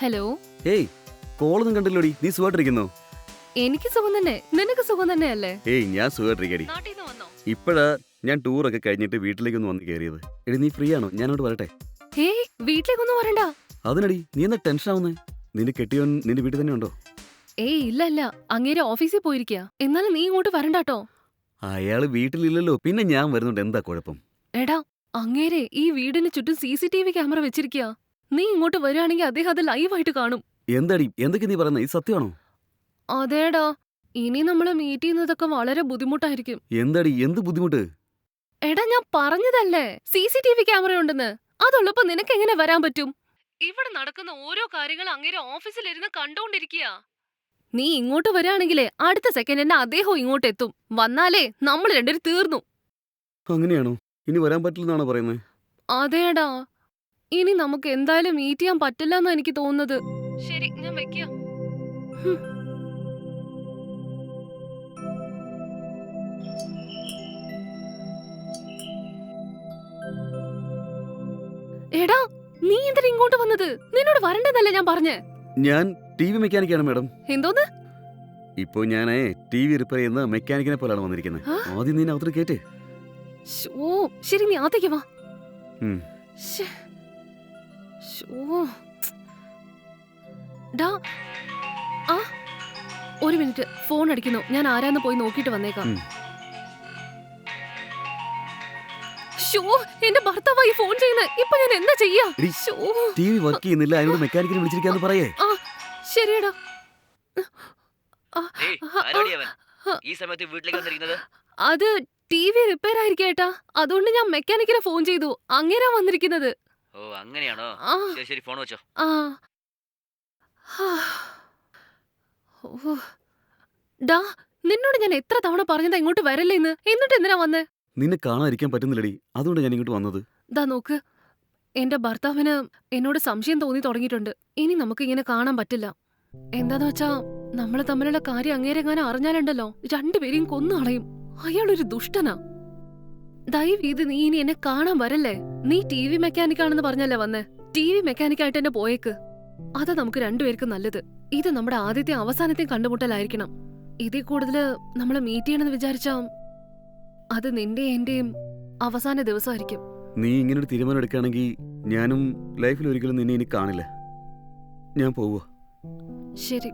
Hello? ഏയ് കോളൊന്നും കണ്ടില്ലോടി. നീ സുഖമായിട്ടിരിക്കുന്നു? എനിക്ക് സുഖം തന്നെ. നിനക്ക് സുഖം തന്നെ അല്ലേ? ഏയ് ഞാൻ സുഖമായിട്ടിരിക്കടി. ഇപ്പഴാ നിന്ന് വന്നോ? ഇപ്പോഴാ ഞാൻ ടൂറൊക്കെ കഴിഞ്ഞിട്ട് വീട്ടിലേക്ക് ഒന്ന് വന്ന് കയറിയത് എടി നീ ഫ്രീ ആണോ? ഞാനോട് വരട്ടെ. ഏയ് വീട്ടിലേക്കൊന്നും വരണ്ട. അതിനടി നീ എന്താ ടെൻഷൻ ആവുന്നേ? നിന്റെ കെട്ടിയവൻ നിന്റെ വീട്ടിൽ തന്നെ ഉണ്ടോ? ഏയ് ഇല്ല ഇല്ല. അങ്ങേരെ ഓഫീസിൽ പോയിരിക്കുക എന്നാലും നീ ഇങ്ങോട്ട് വരണ്ടാട്ടോ അയാൾ വീട്ടിലില്ലല്ലോ. പിന്നെ ഞാൻ വരുന്നുണ്ട്. എന്താ കുഴപ്പം? എടാ അങ്ങേരെ ഈ വീടിന് ചുറ്റും C C T V camera വെച്ചിരിക്കുക നീ ഇങ്ങോട്ട് വരികയാണെങ്കിൽ അദ്ദേഹം അത് ലൈവായിട്ട് കാണും. എന്താടി? എന്തൊക്കെ നീ പറയുന്നത് ഈ സത്യമാണോ? അതേടാ. ഇനി നമ്മൾ മീറ്റ് ചെയ്യുന്നതൊക്കെ വളരെ ബുദ്ധിമുട്ടായിരിക്കും. എന്താടി? എന്ത് ബുദ്ധിമുട്ട്? എടാ ഞാൻ പറഞ്ഞതല്ലേ. C C T V camera ഉണ്ടെന്ന് അതുള്ളപ്പോ നിനക്ക് എങ്ങനെ വരാൻ പറ്റും? ഇവിടെ നടക്കുന്ന ഓരോ കാര്യങ്ങൾ അങ്ങേരെ ഓഫീസിലിരുന്ന് കണ്ടോണ്ടിരിക്കുക നീ ഇങ്ങോട്ട് വരികയാണെങ്കിലേ അടുത്ത സെക്കൻഡ് തന്നെ അദ്ദേഹം ഇങ്ങോട്ട് എത്തും. വന്നാലേ നമ്മൾ രണ്ടുപേരും തീർന്നു. അങ്ങനെയാണോ? ഇനി വരാൻ പറ്റില്ലെന്നാണോ പറയുന്നത് അതേടാ. ഇനി നമുക്ക് എന്തായാലും മീറ്റ് ചെയ്യാൻ പറ്റില്ല എന്നാ എനിക്ക് തോന്നുന്നത്. ശരി ഞാൻ വെക്കാം എടാ നീ എന്തിനാ ഇങ്ങോട്ട് വന്നത്? നിന്നോട് വരണ്ടതല്ലേ ഞാൻ പറഞ്ഞേ? ഞാൻ ടി വി മെക്കാനിക്കാണ് മാഡം. എന്തോന്ന്? ഇപ്പോൾ ഞാൻ ടി വി റിപ്പയർ ചെയ്യുന്ന മെക്കാനിക്കിനെ പോലെയാണ് വന്നിരിക്കുന്നത്. ആദ്യം നീ അകത്തോട്ട് കേട്ടേ ഓ ശരി നീ ആത്തേക്ക് വാ. ഉം. ശ്ശേ. ശോ. ഡാ ആ ഒരു മിനിറ്റ്. ഫോൺ അടിക്കുന്നു. ഞാൻ ആരാന്ന് പോയി നോക്കിയിട്ട് വന്നേക്കാം. ഷോ എന്റെ ഭർത്താവായി ഫോൺ ചെയ്യുന്നത് ഇപ്പൊ ഞാൻ എന്താ ചെയ്യാ. ടി വി വർക്ക് ചെയ്യുന്നില്ല. അതിനോട് മെക്കാനിക്കിനെ വിളിച്ചിരിക്കാന്ന് പറയേ. ആ ശരിയടാ. ആ, ആ, ആരോടി ഈ സമയത്ത് വീട്ടിലേക്ക് വന്നിരിക്കുന്നത്? അത് ടി വി റിപ്പയർ ആയിരിക്കേട്ടാ അതുകൊണ്ട് ഞാൻ മെക്കാനിക്കിനെ ഫോൺ ചെയ്തു. അങ്ങേരാ വന്നിരിക്കുന്നത്. ഓ അങ്ങനെയാണോ? ആ. ശരി ശരി ഫോൺ വെച്ചോ. ആ. ഹാ. ഓ. ഡാ നിന്നോട് ഞാൻ എത്ര തവണ പറഞ്ഞതാ ഇങ്ങോട്ട് വരല്ലേന്ന്? എന്നിട്ട് എന്തിനാ വന്നേ? നിന്നെ കാണാതിരിക്കാൻ പറ്റുന്നില്ലടി. അതുകൊണ്ട് ഞാൻ ഇങ്ങോട്ട് വന്നത്. ദാ നോക്ക്. എന്റെ ഭർത്താവിന് എന്നോട് സംശയം തോന്നി തുടങ്ങിയിട്ടുണ്ട്. ഇനി നമുക്ക് ഇങ്ങനെ കാണാൻ പറ്റില്ല. എന്താന്ന് വെച്ചാ നമ്മൾ തമ്മിലുള്ള കാര്യം അങ്ങേരെങ്ങാനും അറിഞ്ഞാലുണ്ടല്ലോ. രണ്ടുപേരെയും കൊന്നു കളയും. അയാളൊരു ദുഷ്ടനാ. ദയവ് ഇത് നീ ഇനി എന്നെ കാണാൻ വരല്ലേ? നീ ടി വി മെക്കാനിക് ആണെന്ന് പറഞ്ഞല്ലേ വന്നേ? ടി വി മെക്കാനിക് ആയിട്ട് തന്നെ പോയേക്ക്. അതാ നമുക്ക് രണ്ടുപേർക്കും നല്ലത്. ഇത് നമ്മുടെ ആദ്യത്തെ അവസാനത്തെ കണ്ടുമുട്ടലായിരിക്കണം. ഇതിൽ കൂടുതൽ നമ്മളെ മീറ്റ് ചെയ്യണമെന്ന് വിചാരിച്ചാ അത് നിന്റെ എന്റെയും അവസാന ദിവസമായിരിക്കും. നീ ഇങ്ങനെ ഒരു തീരുമാനം എടുക്കുകയാണെങ്കിൽ ഞാനും ലൈഫിൽ ഒരിക്കലും നിന്നെ ഇനി കാണില്ല. ഞാൻ പോവുക ശരി.